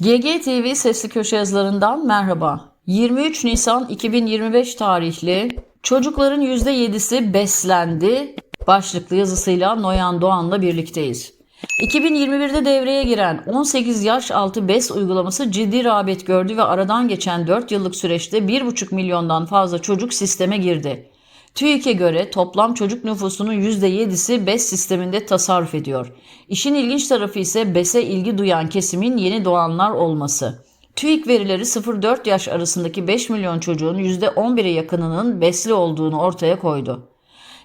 GGTV sesli köşe yazılarından merhaba. 23 Nisan 2025 tarihli çocukların %7'si beslendi başlıklı yazısıyla Noyan Doğan'la birlikteyiz. 2021'de devreye giren 18 yaş altı BES uygulaması ciddi rağbet gördü ve aradan geçen 4 yıllık süreçte 1,5 milyondan fazla çocuk sisteme girdi. TÜİK'e göre toplam çocuk nüfusunun %7'si BES sisteminde tasarruf ediyor. İşin ilginç tarafı ise BES'e ilgi duyan kesimin yeni doğanlar olması. TÜİK verileri 0-4 yaş arasındaki 5 milyon çocuğun %11'e yakınının besli olduğunu ortaya koydu.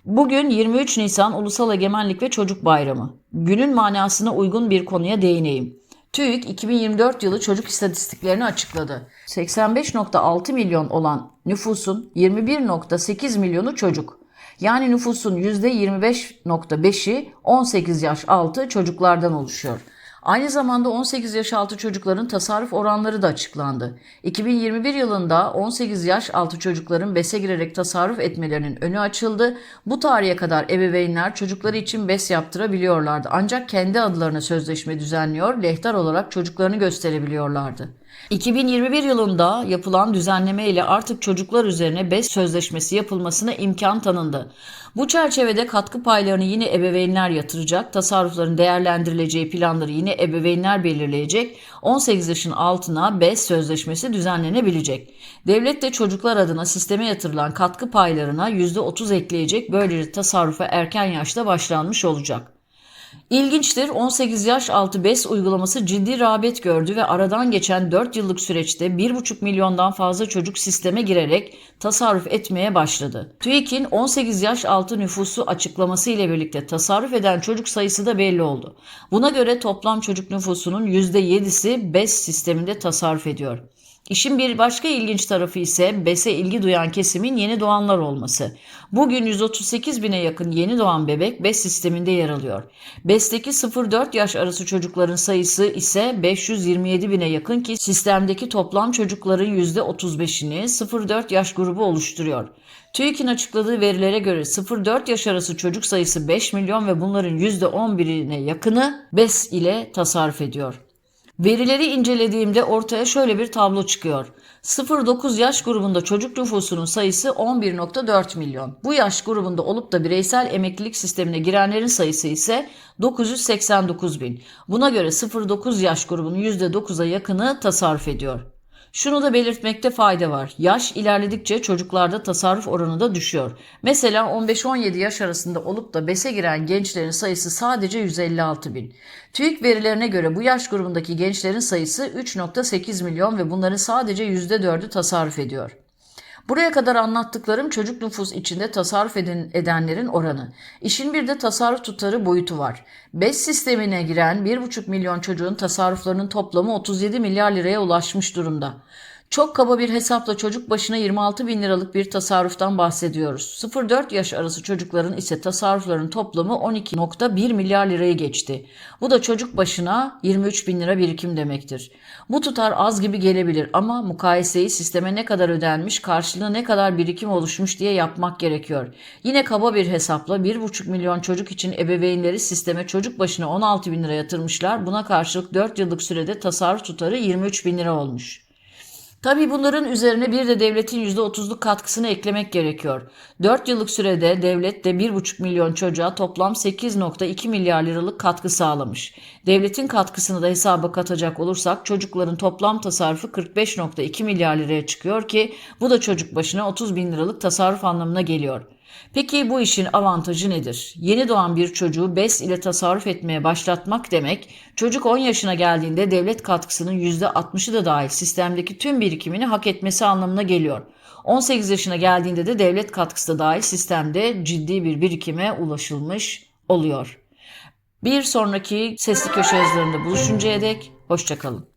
Bugün 23 Nisan Ulusal Egemenlik ve Çocuk Bayramı. Günün manasına uygun bir konuya değineyim. TÜİK 2024 yılı çocuk istatistiklerini açıkladı. 85.6 milyon olan nüfusun 21.8 milyonu çocuk. Yani nüfusun %25.5'i 18 yaş altı çocuklardan oluşuyor. Aynı zamanda 18 yaş altı çocukların tasarruf oranları da açıklandı. 2021 yılında 18 yaş altı çocukların BES'e girerek tasarruf etmelerinin önü açıldı. Bu tarihe kadar ebeveynler çocukları için BES yaptırabiliyorlardı. Ancak kendi adlarına sözleşme düzenliyor, lehtar olarak çocuklarını gösterebiliyorlardı. 2021 yılında yapılan düzenleme ile artık çocuklar üzerine BES sözleşmesi yapılmasına imkan tanındı. Bu çerçevede katkı paylarını yine ebeveynler yatıracak, tasarrufların değerlendirileceği planları yine ebeveynler belirleyecek, 18 yaşın altına BES sözleşmesi düzenlenebilecek. Devlet de çocuklar adına sisteme yatırılan katkı paylarına %30 ekleyecek, böylece tasarrufa erken yaşta başlanmış olacak. İlginçtir 18 yaş altı BES uygulaması ciddi rağbet gördü ve aradan geçen 4 yıllık süreçte 1,5 milyondan fazla çocuk sisteme girerek tasarruf etmeye başladı. TÜİK'in 18 yaş altı nüfusu açıklaması ile birlikte tasarruf eden çocuk sayısı da belli oldu. Buna göre toplam çocuk nüfusunun %7'si BES sisteminde tasarruf ediyor. İşin bir başka ilginç tarafı ise BES'e ilgi duyan kesimin yeni doğanlar olması. Bugün 138 bine yakın yeni doğan bebek BES sisteminde yer alıyor. BES'teki 0-4 yaş arası çocukların sayısı ise 527 bine yakın ki sistemdeki toplam çocukların %35'ini 0-4 yaş grubu oluşturuyor. TÜİK'in açıkladığı verilere göre 0-4 yaş arası çocuk sayısı 5 milyon ve bunların %11'ine yakını BES ile tasarruf ediyor. Verileri incelediğimde ortaya şöyle bir tablo çıkıyor. 0-9 yaş grubunda çocuk nüfusunun sayısı 11.4 milyon. Bu yaş grubunda olup da bireysel emeklilik sistemine girenlerin sayısı ise 989 bin. Buna göre 0-9 yaş grubunun %9'a yakını tasarruf ediyor. Şunu da belirtmekte fayda var. Yaş ilerledikçe çocuklarda tasarruf oranı da düşüyor. Mesela 15-17 yaş arasında olup da BES'e giren gençlerin sayısı sadece 156 bin. TÜİK verilerine göre bu yaş grubundaki gençlerin sayısı 3.8 milyon ve bunların sadece %4'ü tasarruf ediyor. Buraya kadar anlattıklarım çocuk nüfus içinde tasarruf eden, edenlerin oranı. İşin bir de tasarruf tutarı boyutu var. BES sistemine giren 1,5 milyon çocuğun tasarruflarının toplamı 37 milyar liraya ulaşmış durumda. Çok kaba bir hesapla çocuk başına 26 bin liralık bir tasarruftan bahsediyoruz. 0-4 yaş arası çocukların ise tasarrufların toplamı 12.1 milyar lirayı geçti. Bu da çocuk başına 23 bin lira birikim demektir. Bu tutar az gibi gelebilir ama mukayeseyi sisteme ne kadar ödenmiş, karşılığında ne kadar birikim oluşmuş diye yapmak gerekiyor. Yine kaba bir hesapla 1,5 milyon çocuk için ebeveynleri sisteme çocuk başına 16 bin lira yatırmışlar. Buna karşılık 4 yıllık sürede tasarruf tutarı 23 bin lira olmuş. Tabii bunların üzerine bir de devletin %30'luk katkısını eklemek gerekiyor. 4 yıllık sürede devlet de 1,5 milyon çocuğa toplam 8.2 milyar liralık katkı sağlamış. Devletin katkısını da hesaba katacak olursak çocukların toplam tasarrufu 45.2 milyar liraya çıkıyor ki bu da çocuk başına 30 bin liralık tasarruf anlamına geliyor. Peki bu işin avantajı nedir? Yeni doğan bir çocuğu BES ile tasarruf etmeye başlatmak demek, çocuk 10 yaşına geldiğinde devlet katkısının %60'ı da dahil sistemdeki tüm birikimini hak etmesi anlamına geliyor. 18 yaşına geldiğinde de devlet katkısı da dahil sistemde ciddi bir birikime ulaşılmış oluyor. Bir sonraki sesli köşe yazılarında buluşuncaya dek hoşçakalın.